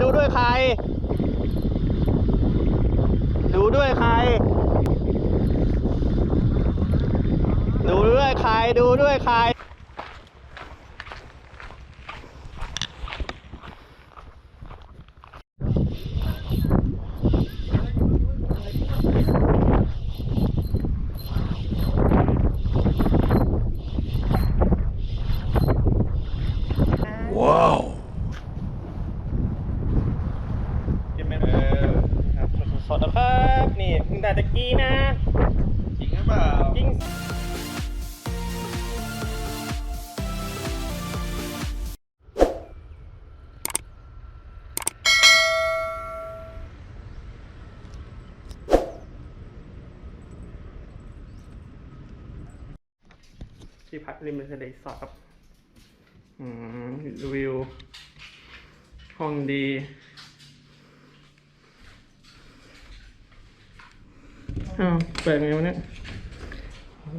ดูด้วยใคร ดูด้วยใคร ดูด้วยใคร ดูด้วยใครเก็บไหมเออครับสดๆแล้ว ครับนี่เพิ่งได้ตะกี้นะ จริงหรือเปล่าจริงที่พักริมทะเลสาบครับอืมวิวห้องดี อ้าวเปิดไงวะเนี่ย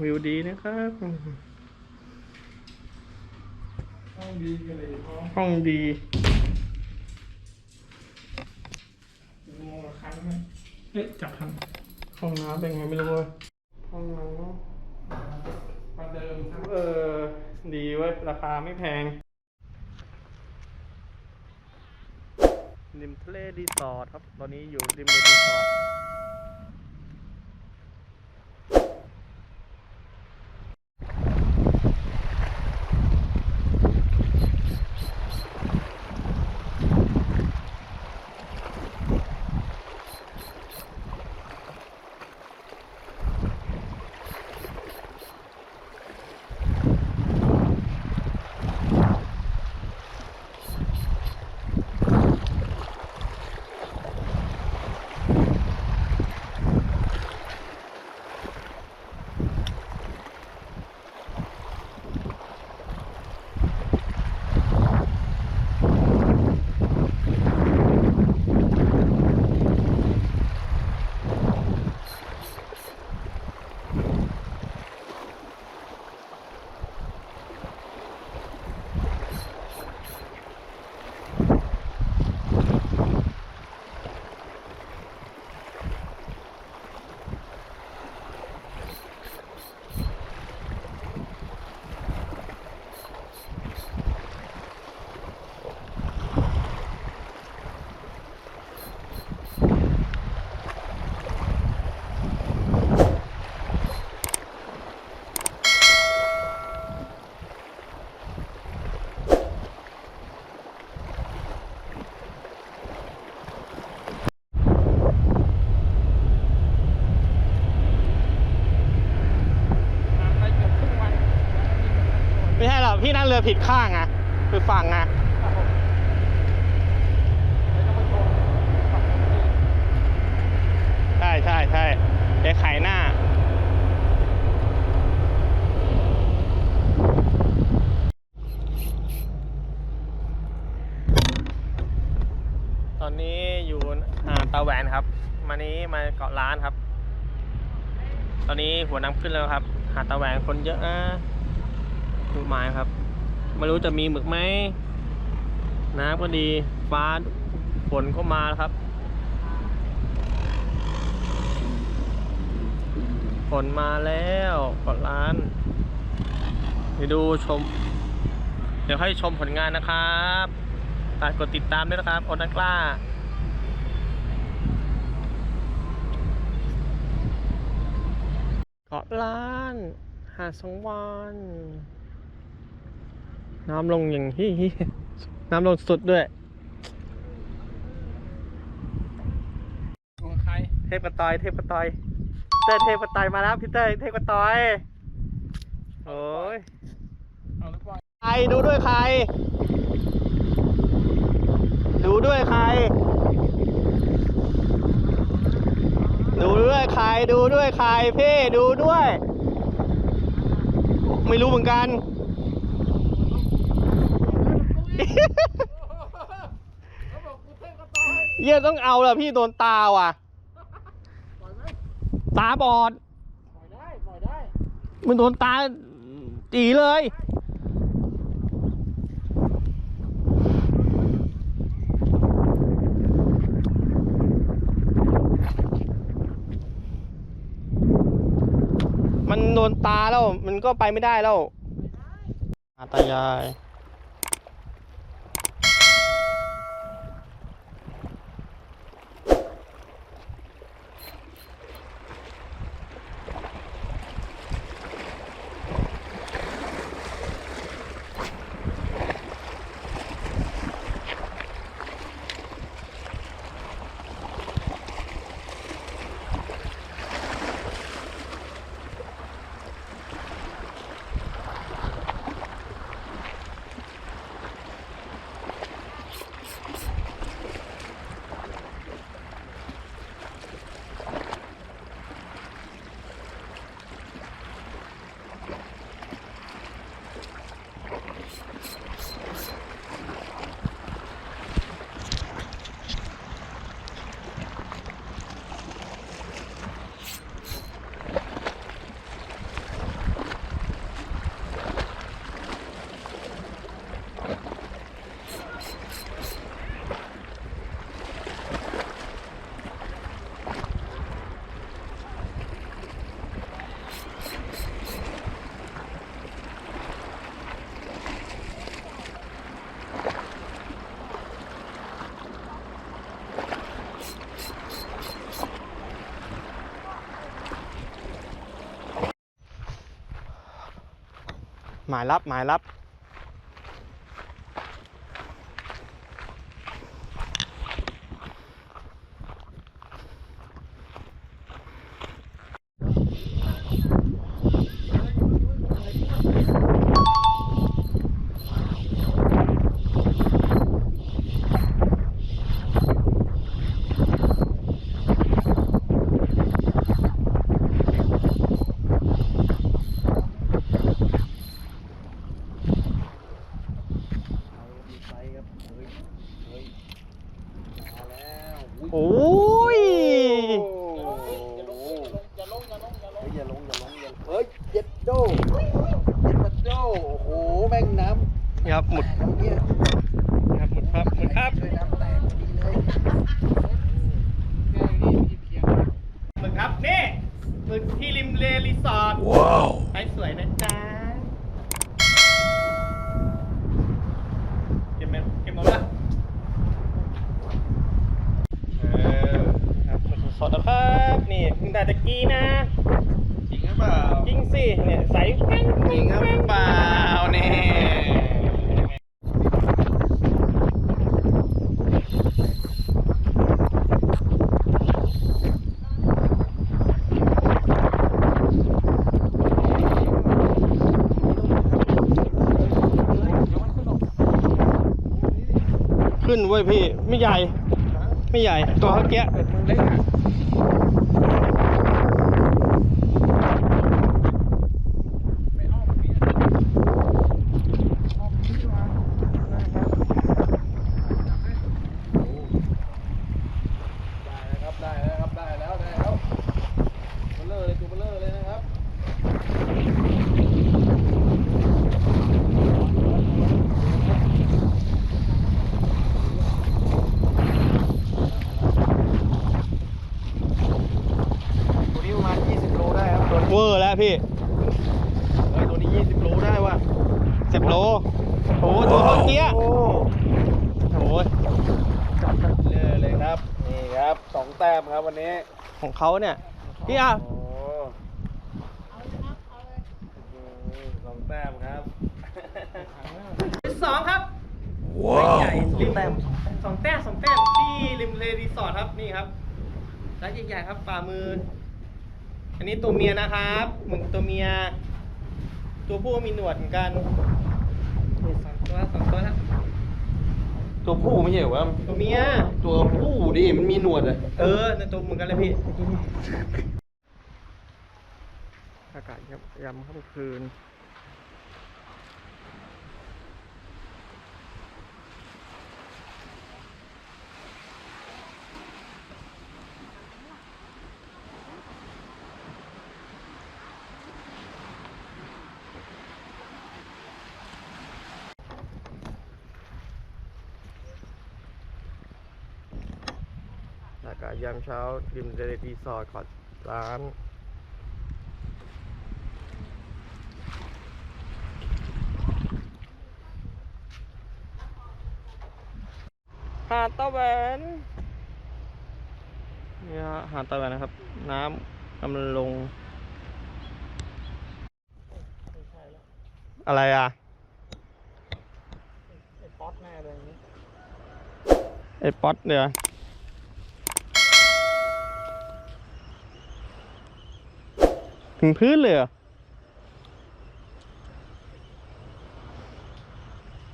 วิวดีนะครับห้องดีกันเลยห้องห้องดีงงละครั้งไหมเอ๊ะจับทางห้องน้ำเป็นไงไม่รู้เว้ยห้องน้ำประเดิมครับเออ ดีเว้ย ราคาไม่แพงริมทะเลรีสอร์ทครับ ตอนนี้อยู่ริมทะเลรีสอร์ท ผิดข้างอะคือฝั่งอะไงใช่ใช่ใช่เดี๋ยวไขหน้าตอนนี้อยู่หาตาแหวนครับมานี้มาเกาะล้านครับ ตอนนี้หัวน้ำขึ้นแล้วครับ หาดตาแหวนคนเยอะนะดูไม้ครับ ไม่รู้จะมีหมึกไหมน้ำก็ดีฟ้าฝนก็มาแล้วครับฝนมาแล้วเกาะล้านเดี๋ยวดูชม เดี๋ยวให้ชมผลงานนะครับฝากกดติดตามด้วยนะครับอนักกล้าเกาะล้าน หาดสองวัน น้ำลงอย่างที่น้ำลงสุดด้วยของใครเทพกระตอย เทพกระตอยเต้ยเทพกระตอยมาแล้วพี่เต้ยเทพกระตอย โอ้ยเอาหรือเปล่าใครดูด้วยใคร ดูด้วยใคร ดูด้วยใคร ดูด้วยใครพี่ ดูด้วย ไม่รู้เหมือนกัน เยี่ยต้องเอาละพี่โดนตาว่ะ ตาบอดมันโดนตาตีเลย มันโดนตาแล้ว มันก็ไปไม่ได้แล้วอาตายาย หมายรับหมายรับ ไปครับเฮ้ยเฮ้ยมาแล้วอุ้ย โอ้ย อย่าลงอย่าลงอย่าลงอย่าลงอย่าลงอย่าลงอย่าลงเฮ้ยเจ็ด โดเจ็ดปัดโดโอ้โหแม่งน้ำนี่ครับหมุดน้ำเนี่ยครับหมุดครับหมุดครับช่วยน้ำแตกพอดีเลยหมึกครับนี่หมึกที่ริมเลรีสอร์ทว้าวไปสวยนะจ๊ะเก็บไหมเก็บหมดละเออครับหมึกสดๆนะครับนี่เพิ่งได้ตะกี้นะ ปล่า จริงสิเนี่ยใสแป้งจริงหรือเปล่าเนี่ยขึ้นเว้ยพี่ ไม่ใหญ่ ไม่ใหญ่ ตัวเท่าแกะมึงเล็กอะไม่อ้อมเมียอ้อมพี่มาได้ครับได้แล้วครับได้แล้วได้แล้วเบลเลอร์เลยตัวเบลเลอร์เลยนะครับ ตัวนี้ประมาณ 20 โลได้ครับตัวนี้ เว อร์แล้วพี่เฮ้ยตัวนี้20โลได้ว่ะสิบโลโอ้โหตัวเท่าแกะโอ้โอ้ยเลยเลยครับ นี่ครับสองแต้มครับวันนี้ ของเขาเนี่ยพี่อะโอ้สองแต้มครับสองครับว้าวใหญ่ริมแต้มสองแต้มสองแต้มที่ริมเลรีสอร์ทครับนี่ครับไซส์ใหญ่ๆครับฝ่ามือ อันนี้ตัวเมียนะครับหมึกตัวเมีย ตัวผู้มีหนวดเหมือนกันนี่สองตัวสองตัวแล้วตัวผู้ไม่ใช่เหรอวะตัวเมีย ตัวผู้ดิมันมีหนวดอะเออในตัวเหมือนกันเลยพี่ อากาศครับยามค่ำคืน กยามเช้าริมทะเลรีสอร์ขอดร้านหาดตะแหวนนี่ฮหาดตะแหวนนะครับ น้ำกำลังลง อะไรอะ ไอ้ป๊อตแน่เลยไอ้ป๊อตเดี๋ย ถึงพื้นเลยเหรอ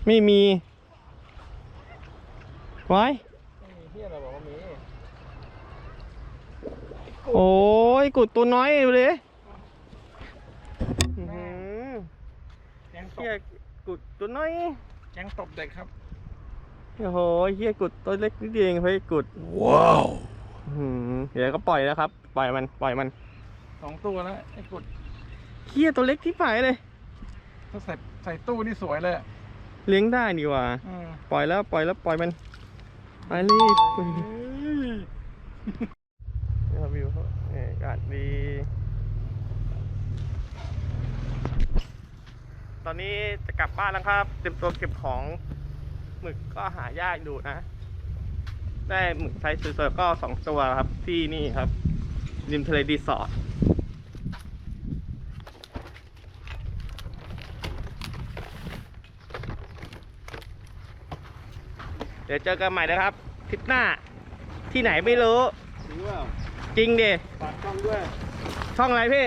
ไม่มีไว้ไม่มีเฮียอะไรบอกว่ามีโอ้ยกุดตัวน้อยเลยอื้อหือแก๊งตเฮีบยกุดตัวน้อย แก๊งตบเด็กครับ โอ้โหเฮียกุดตัวเล็กนิดเดียวเองเฮ้ยกุดว้าวเดี๋ยวก็ปล่อยแล้วครับ ปล่อยมัน ปล่อยมัน สองตัวแล้วไอ้กดเฮียตัวเล็กที่ฝ่ายเลย ถ้าใส่ใส่ตู้นี่สวยเลยอะเลี้ยงได้ดีกว่า อืมปล่อยแล้วปล่อยแล้วปล่อยมันไปรีบนี่ครับวิวเขาเนี่ยอากาศดี ตอนนี้จะกลับบ้านแล้วครับ เตรียมตัวเก็บของหมึกก็หายากอยู่นะ ได้หมึกไซส์สวยๆก็สองตัวครับ ที่นี่ครับ ริมทะเลรีสอร์ท เดี๋ยวเจอกันใหม่นะครับทริปหน้า ที่ไหนไม่รู้ จริงว่าจริงดิฝากช่องด้วย ช่องอะไรพี่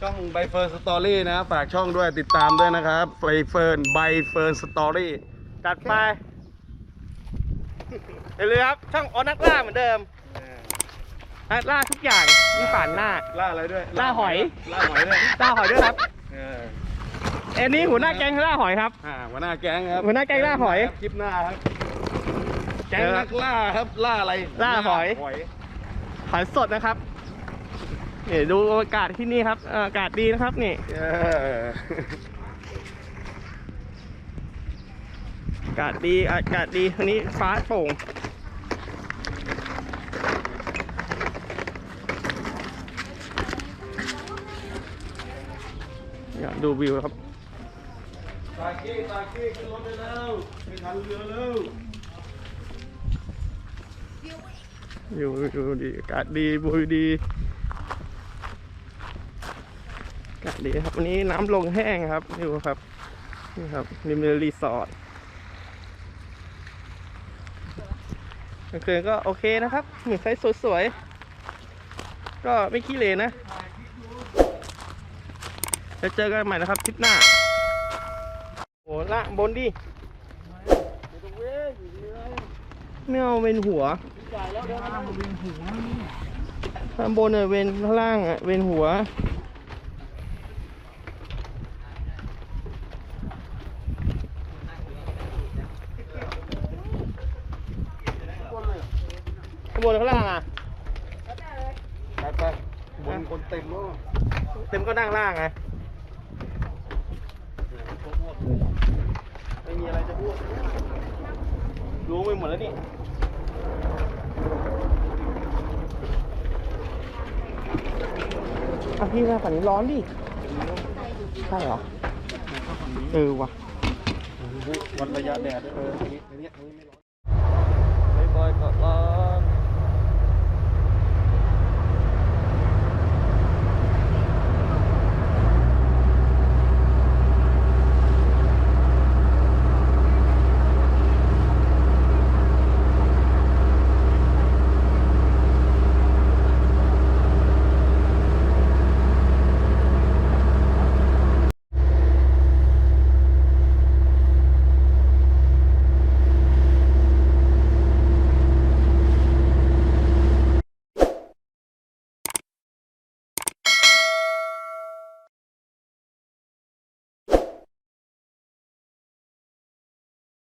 ช่องใบเฟิร์นสตอรี่นะฝากช่องด้วยติดตามด้วยนะครับใบเฟิร์นใบเฟิร์นสตอรี่จัดไปอย่าลืมครับ ช่องออนักล่าเหมือนเดิมนักล่าทุกอย่างมีป่านหน้า ล่าอะไรด้วยล่าหอย ล่าหอยด้วยล่าหอยด้วยครับเออเอ็นนี้หัวหน้าแก๊งล่าหอยครับ อ่าหัวหน้าแก๊งครับหัวหน้าแก๊งล่าหอย คลิปหน้าครับ แก๊แก๊งงนักล่าครับล่าอะไรล่าหอย หอยหอยสดนะครับเดี๋ยวดูอากาศที่นี่ครับเอ่ออากาศดีนะครับนี่ เอออากาศดีอากาศดีวันนี้ฟ้าโปร่งอยากดูวิวครับ ตากี้ตากี้ขึ้นรถได้แล้วไม่ทันเรือแล้ว อยู่อยู่ดีอากาศดีวิวดีอากาศดีครับ วันนี้น้ำลงแห้งครับอยู่ครับนี่ครับริมเรือรีสอร์ทกลางคืนก็โอเคนะครับเหมือนไซส์สวยๆ ก็ไม่ขี้เหร่นะจะเจอกันใหม่นะครับทริปหน้าโอ้ละบนดิ ไม่เอาเป็นหัวข้างบนเนี่ยเวนข้างล่างอะเวนหัวข้างบนข้างล่างอะไปไปบนคนเต็มแล้วเต็มก็นั่งล่างไงไม่มีอะไรจะพูดรู้ไปหมดแล้วนี่ อะพี่มาฝั่งนี้ร้อนดิ ใช่เหรอ เออว่ะวันระยะแดดเอออันี้ไม่ร้อนบอยบอย